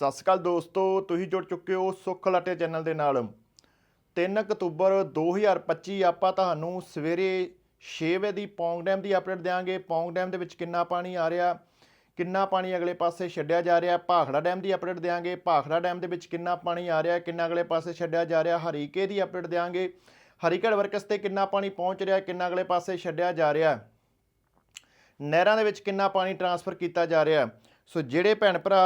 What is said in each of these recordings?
ਸਤਿ ਸ਼੍ਰੀ ਅਕਾਲ ਦੋਸਤੋ, ਤੁਸੀਂ ਜੁੜ ਚੁੱਕੇ ਹੋ ਸੁੱਖ ਲਾਟੇ ਚੈਨਲ ਦੇ ਨਾਲ। 3 ਅਕਤੂਬਰ 2025 ਆਪਾਂ ਤੁਹਾਨੂੰ ਸਵੇਰੇ 6 ਵਜੇ ਦੀ ਪੌਂਗ ਡੈਮ ਦੀ ਅਪਡੇਟ ਦੇਵਾਂਗੇ ਪੌਂਗ ਡੈਮ ਦੇ ਵਿੱਚ ਕਿੰਨਾ ਪਾਣੀ ਆ ਰਿਹਾ, ਕਿੰਨਾ ਪਾਣੀ ਅਗਲੇ ਪਾਸੇ ਛੱਡਿਆ ਜਾ ਰਿਹਾ, ਭਾਖੜਾ ਡੈਮ ਦੀ ਅਪਡੇਟ ਦੇਵਾਂਗੇ ਭਾਖੜਾ ਡੈਮ ਦੇ ਵਿੱਚ ਕਿੰਨਾ ਪਾਣੀ ਆ ਰਿਹਾ, ਕਿੰਨਾ ਅਗਲੇ ਪਾਸੇ ਛੱਡਿਆ ਜਾ ਰਿਹਾ, ਹਰੀਕੇ ਦੀ ਅਪਡੇਟ ਦੇਵਾਂਗੇ ਹਰੀਕੜ ਵਰਕਸ ਤੇ ਕਿੰਨਾ ਪਾਣੀ ਪਹੁੰਚ ਰਿਹਾ, ਕਿੰਨਾ ਅਗਲੇ ਪਾਸੇ ਛੱਡਿਆ ਜਾ ਰਿਹਾ। ਨਹਿਰਾਂ ਦੇ ਵਿੱਚ ਕਿੰਨਾ ਪਾਣੀ ਟਰਾਂਸਫਰ ਕੀਤਾ ਜਾ ਰਿਹਾ। ਸੋ ਜਿਹੜੇ ਭੈਣ ਭਰਾ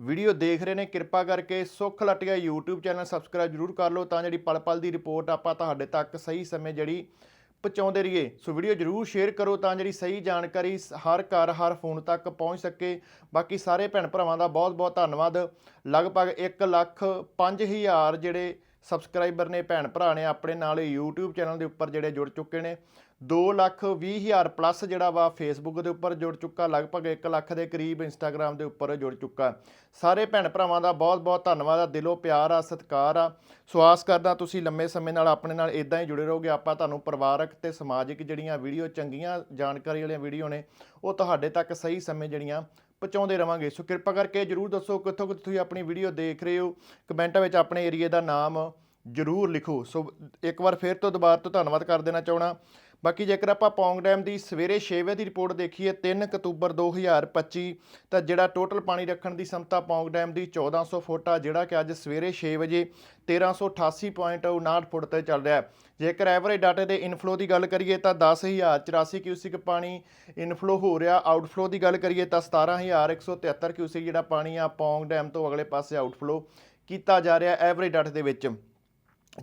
ਵੀਡੀਓ ਦੇਖ ਰਹੇ ਨੇ, ਕਿਰਪਾ ਕਰਕੇ ਸੁੱਖ ਲਟਿਆ YouTube ਚੈਨਲ ਸਬਸਕ੍ਰਾਈਬ ਜਰੂਰ ਕਰ ਲਓ ਤਾਂ ਜਿਹੜੀ ਪਲ ਪਲ ਦੀ ਰਿਪੋਰਟ ਆਪਾਂ ਤੁਹਾਡੇ ਤੱਕ ਸਹੀ ਸਮੇਂ ਜਿਹੜੀ ਪਹੁੰਚਾਉਂਦੇ ਰਹੀਏ। ਸੋ ਵੀਡੀਓ ਜਰੂਰ ਸ਼ੇਅਰ ਕਰੋ ਤਾਂ ਜਿਹੜੀ ਸਹੀ ਜਾਣਕਾਰੀ ਸ- ਹਰ ਘਰ, ਹਰ ਫੋਨ ਤੱਕ ਪਹੁੰਚ ਸਕੇ। ਬਾਕੀ ਸਾਰੇ ਭੈਣ ਭਰਾਵਾਂ ਦਾ ਬਹੁਤ ਬਹੁਤ ਧੰਨਵਾਦ। ਲਗਭਗ 1 ਲੱਖ 5000 ਜਿਹੜੇ ਸਬਸਕ੍ਰਾਈਬਰ ਨੇ, ਭੈਣ ਭਰਾ ਨੇ ਆਪਣੇ ਨਾਲ YouTube ਚੈਨਲ ਦੇ ਉੱਪਰ ਜਿਹੜੇ ਜੁੜ ਚੁੱਕੇ ਨੇ। 2 ਲੱਖ 20 ਹਜ਼ਾਰ ਪਲੱਸ ਜਿਹੜਾ ਵਾ ਫੇਸਬੁੱਕ ਦੇ ਉੱਪਰ ਜੁੜ ਚੁੱਕਾ, ਲਗਭਗ 1 ਲੱਖ ਦੇ ਕਰੀਬ ਇੰਸਟਾਗ੍ਰam ਦੇ ਉੱਪਰ ਜੁੜ ਚੁੱਕਾ। ਸਾਰੇ ਭੈਣ ਭਰਾਵਾਂ ਦਾ ਬਹੁਤ ਬਹੁਤ ਧੰਨਵਾਦ ਆ, ਦਿਲੋਂ ਪਿਆਰ ਆ, ਸਤਿਕਾਰ ਆ। ਸੋ ਕਰਦਾ ਤੁਸੀਂ ਲੰਮੇ ਸਮੇਂ ਨਾਲ ਆਪਣੇ ਨਾਲ ਇਦਾਂ ਹੀ ਜੁੜੇ ਰਹੋਗੇ। ਆਪਾਂ ਤੁਹਾਨੂੰ ਪਰਿਵਾਰਕ ਤੇ ਸਮਾਜਿਕ ਜਿਹੜੀਆਂ ਵੀਡੀਓ, ਚੰਗੀਆਂ ਜਾਣਕਾਰੀ ਵਾਲੀਆਂ ਵੀਡੀਓ ਨੇ, ਉਹ ਤੁਹਾਡੇ ਤੱਕ ਸਹੀ ਸਮੇਂ ਜਿਹੜੀਆਂ ਪਹੁੰਚਾਉਂਦੇ ਰਵਾਂਗੇ। ਸੋ ਕਿਰਪਾ ਕਰਕੇ ਜਰੂਰ ਦੱਸੋ ਕਿੱਥੋਂ ਕਿੱਥੋਂ ਤੁਸੀਂ ਆਪਣੀ ਵੀਡੀਓ ਦੇਖ ਰਹੇ ਹੋ। ਕਮੈਂਟਾਂ ਵਿੱਚ ਆਪਣੇ ਏਰੀਆ ਦਾ ਨਾਮ ਜਰੂਰ ਲਿਖੋ। ਸੋ ਇੱਕ ਵਾਰ ਫਿਰ ਤੋਂ ਦੁਬਾਰਾ ਤੋਂ ਧੰਨਵਾਦ ਕਰ ਦੇਣਾ ਚਾਹਣਾ ਬਾਕੀ ਜੇਕਰ ਆਪਾਂ ਪੌਂਗ ਡੈਮ ਦੀ ਸਵੇਰੇ 6 ਵਜੇ ਦੀ ਰਿਪੋਰਟ ਦੇਖੀਏ 3 ਅਕਤੂਬਰ 2025 ਤਾਂ ਜਿਹੜਾ ਟੋਟਲ ਪਾਣੀ ਰੱਖਣ ਦੀ ਸਮਤਾ ਪੌਂਗ ਡੈਮ ਦੀ 1400 ਫੁੱਟ ਆ, ਜਿਹੜਾ ਕਿ ਅੱਜ ਸਵੇਰੇ 6 ਵਜੇ 1388.59 ਫੁੱਟ ਤੇ ਚੱਲ ਰਿਹਾ ਜੇਕਰ ਐਵਰੇਜ ਡਾਟੇ ਦੇ ਇਨਫਲੋ ਦੀ ਗੱਲ ਕਰੀਏ, ਤਾਂ 10084 ਕਿਊਸਿਕ ਪਾਣੀ ਇਨਫਲੋ ਹੋ ਰਿਹਾ ਆਊਟਫਲੋ ਦੀ ਗੱਲ ਕਰੀਏ, ਤਾਂ 17173 ਕਿਊਸਿਕ ਜਿਹੜਾ ਪਾਣੀ ਆ, ਪੌਂਗ ਡੈਮ ਤੋਂ ਅਗਲੇ ਪਾਸੇ ਆਊਟਫਲੋ ਕੀਤਾ ਜਾ ਰਿਹਾ ਐਵਰੇਜ ਡਾਟੇ ਦੇ ਵਿੱਚ।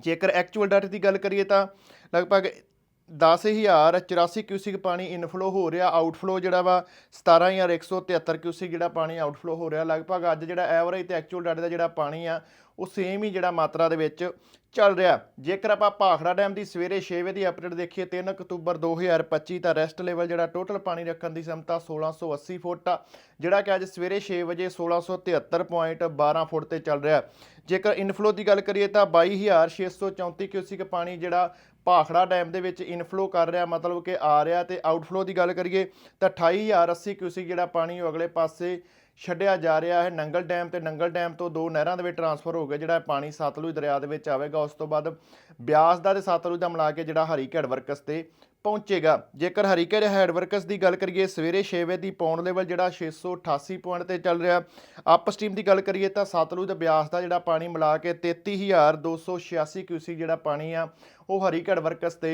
ਜੇਕਰ ਐਕਚੁਅਲ ਡਾਟੇ ਦੀ ਗੱਲ ਕਰੀਏ, ਤਾਂ ਲਗਭਗ 10084 ਕਿਊਸਿਕ ਪਾਣੀ ਇਨਫਲੋ ਹੋ ਰਿਹਾ ਆਊਟਫਲੋ ਜਿਹੜਾ ਵਾ 17173 ਕਿਊਸਿਕ ਜਿਹੜਾ ਪਾਣੀ ਆਊਟਫਲੋ ਹੋ ਰਿਹਾ। ਲਗਭਗ ਅੱਜ ਜਿਹੜਾ ਐਵਰੇਜ ਤੇ ਐਕਚੁਅਲ ਡਾਟੇ ਦਾ ਜਿਹੜਾ ਪਾਣੀ ਆ, ਉਹ ਸੇਮ ਹੀ ਜਿਹੜਾ ਮਾਤਰਾ ਦੇ ਵਿੱਚ ਚੱਲ ਰਿਹਾ। ਜੇਕਰ ਆਪਾਂ ਭਾਖੜਾ ਡੈਮ ਦੀ ਸਵੇਰੇ 6 ਵਜੇ ਦੀ ਅਪਡੇਟ ਦੇਖੀਏ 3 ਅਕਤੂਬਰ 2025 ਤਾਂ ਰੈਸਟ ਲੈਵਲ ਜਿਹੜਾ ਟੋਟਲ ਪਾਣੀ ਰੱਖਣ ਦੀ ਸਮਤਾ 1680 ਫੁੱਟ ਆ, ਜਿਹੜਾ ਕਿ ਅੱਜ ਸਵੇਰੇ 6 ਵਜੇ 1673.12 ਫੁੱਟ ਤੇ ਚੱਲ ਰਿਹਾ। ਜੇਕਰ ਇਨਫਲੋ ਦੀ ਗੱਲ ਕਰੀਏ ਤਾਂ 22634 ਕਿਊਸਿਕ ਪਾਣੀ ਜਿਹੜਾ ਭਾਖੜਾ ਡੈਮ ਦੇ ਵਿੱਚ ਇਨਫਲੋ ਕਰ ਰਿਹਾ, ਮਤਲਬ ਕਿ ਆ ਰਿਹਾ ਤੇ ਆਊਟਫਲੋ ਦੀ ਗੱਲ ਕਰੀਏ ਤਾਂ 28080 ਕਿਊਸਿਕ ਜਿਹੜਾ ਪਾਣੀ ਉਹ ਅਗਲੇ ਪਾਸੇ ਛੱਡਿਆ ਜਾ ਰਿਹਾ ਹੈ। ਨੰਗਲ ਡੈਮ ਤੇ ਨੰਗਲ ਡੈਮ ਤੋਂ ਦੋ ਨਹਿਰਾਂ ਦੇ ਵਿੱਚ ਟਰਾਂਸਫਰ ਹੋ ਗਿਆ, ਜਿਹੜਾ ਪਾਣੀ ਸਤਲੁਜ ਦਰਿਆ ਦੇ ਵਿੱਚ ਆਵੇਗਾ। ਉਸ ਤੋਂ ਬਾਅਦ ਬਿਆਸ ਦਾ ਤੇ ਸਤਲੁਜ ਦਾ ਮਿਲਾ ਕੇ ਜਿਹੜਾ ਹਰੀਕੜ ਵਰਕਸ ਤੇ ਪਹੁੰਚੇਗਾ। ਜੇਕਰ ਹਰੀਕੇੜ ਹੈਡ ਵਰਕਸ ਦੀ ਗੱਲ ਕਰੀਏ, ਸਵੇਰੇ 6 ਵਜੇ ਦੀ ਪੌਂਡ ਲੈਵਲ ਜਿਹੜਾ 688 ਪੁਆਇੰਟ ਤੇ ਚੱਲ ਰਿਹਾ। ਅਪ ਸਟ੍ਰੀਮ ਦੀ ਗੱਲ ਕਰੀਏ ਤਾਂ ਸਤਲੁਜ ਤੇ ਬਿਆਸ ਦਾ ਜਿਹੜਾ ਪਾਣੀ ਮਿਲਾ ਕੇ 33286 ਕਿਊਸੀ ਜਿਹੜਾ ਪਾਣੀ ਆ, ਉਹ ਹਰੀਕੜ ਵਰਕਸ ਤੇ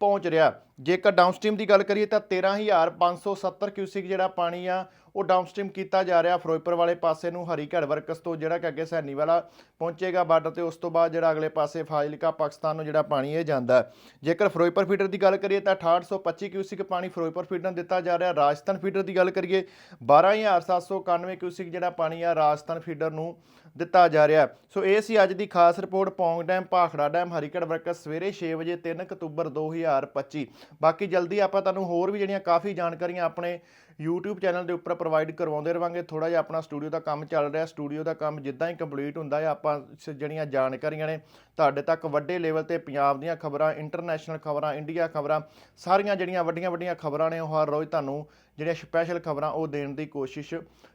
ਪਹੁੰਚ ਰਿਹਾ। ਜੇਕਰ ਡਾਊਨਸਟ੍ਰੀਮ ਦੀ ਗੱਲ ਕਰੀਏ ਤਾਂ 13570 ਕਿਊਸਿਕ ਜਿਹੜਾ ਪਾਣੀ ਆ ਉਹ ਡਾਊਨਸਟ੍ਰੀਮ ਕੀਤਾ ਜਾ ਰਿਹਾ। ਫਿਰੋਜ਼ਪੁਰ ਵਾਲੇ ਪਾਸੇ ਨੂੰ ਹਰੀਕੜ ਵਰਕਸ ਤੋਂ ਜਿਹੜਾ ਕਿ ਅੱਗੇ ਸੈਣੀ ਵਾਲਾ ਪਹੁੰਚੇਗਾ ਬਾਰਡਰ ਤੇ, ਉਸ ਤੋਂ ਬਾਅਦ ਜਿਹੜਾ ਅਗਲੇ ਪਾਸੇ ਫਾਜ਼ਿਲਕਾ ਪਾਕਿਸਤਾਨ ਨੂੰ ਜਿਹੜਾ ਪਾਣੀ ਇਹ ਜਾਂਦਾ ਜੇਕਰ ਫਿਰੋਜ਼ਪੁਰ ਫੀਡਰ ਦੀ ਗੱਲ ਕਰੀਏ ਤਾਂ 6825 ਕਿਊਸਿਕ ਪਾਣੀ ਫਿਰੋਜ਼ਪੁਰ ਫੀਡਰ ਨੂੰ ਦਿੱਤਾ ਜਾ ਰਿਹਾ। ਰਾਜਸਥਾਨ ਫੀਡਰ ਦੀ ਗੱਲ ਕਰੀਏ 12791 ਕਿਊਸਿਕ ਜਿਹੜਾ ਪਾਣੀ ਆ ਰਾਜਸਥਾਨ ਫੀਡਰ ਨੂੰ ਦਿੱਤਾ ਜਾ ਰਿਹਾ ਸੋ ਇਹ ਸੀ ਅੱਜ ਦੀ ਖਾਸ report, Pong dam, Bhakra dam Harike works ਸਵੇਰੇ 6 ਵਜੇ 3 ਅਕਤੂਬਰ 2025 ਬਾਕੀ ਜਲਦੀ ਆਪਾਂ ਤੁਹਾਨੂੰ ਹੋਰ ਵੀ ਜਿਹੜੀਆਂ ਕਾਫੀ ਜਾਣਕਾਰੀਆਂ ਆਪਣੇ YouTube ਚੈਨਲ ਦੇ ਉੱਪਰ ਪ੍ਰੋਵਾਈਡ ਕਰਵਾਉਂਦੇ ਰਵਾਂਗੇ। ਥੋੜਾ ਜਿਹਾ ਆਪਣਾ ਸਟੂਡੀਓ ਦਾ ਕੰਮ ਚੱਲ ਰਿਹਾ। ਸਟੂਡੀਓ ਦਾ ਕੰਮ ਜਿੱਦਾਂ ਹੀ ਕੰਪਲੀਟ ਹੁੰਦਾ ਹੈ, ਆਪਾਂ ਸ- ਜਿਹੜੀਆਂ ਜਾਣਕਾਰੀਆਂ ਨੇ ਤੁਹਾਡੇ ਤੱਕ ਵੱਡੇ ਲੈਵਲ ਤੇ ਪੰਜਾਬ ਦੀਆਂ ਖਬਰਾਂ ਇੰਟਰਨੈਸ਼ਨਲ ਖਬਰਾਂ ਇੰਡੀਆ ਖਬਰਾਂ, ਸਾਰੀਆਂ ਜਿਹੜੀਆਂ ਵੱਡੀਆਂ ਵੱਡੀਆਂ ਖਬਰਾਂ ਨੇ, ਉਹ ਹਰ ਰੋਜ਼ ਤੁਹਾਨੂੰ ਜਿਹੜੀਆਂ ਸਪੈਸ਼ਲ ਖਬਰਾਂ ਉਹ ਦੇਣ ਦੀ ਕੋਸ਼ਿਸ਼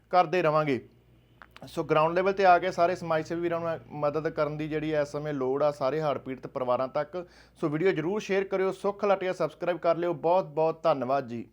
ਕਰਦੇ ਰਵਾਂਗੇ। ਸੋ ਗਰਾਊਂਡ ਲੈਵਲ ਤੇ ਆ ਕੇ ਸਾਰੇ ਸਮਾਜ ਸੇਵੀ ਵੀਰਾਂ ਨੂੰ ਮਦਦ ਕਰਨ ਦੀ ਜਿਹੜੀ ਇਸ ਸਮੇਂ ਲੋੜ ਆ ਸਾਰੇ ਹੜ੍ਹ ਪੀੜਤ ਪਰਿਵਾਰਾਂ ਤੱਕ। ਸੋ ਵੀਡੀਓ ਜਰੂਰ ਸ਼ੇਅਰ ਕਰਿਓ, ਸੁੱਖ ਲਟਿਆ ਸਬਸਕ੍ਰਾਈਬ ਕਰ ਲਿਓ। ਬਹੁਤ ਬਹੁਤ ਧੰਨਵਾਦ ਜੀ।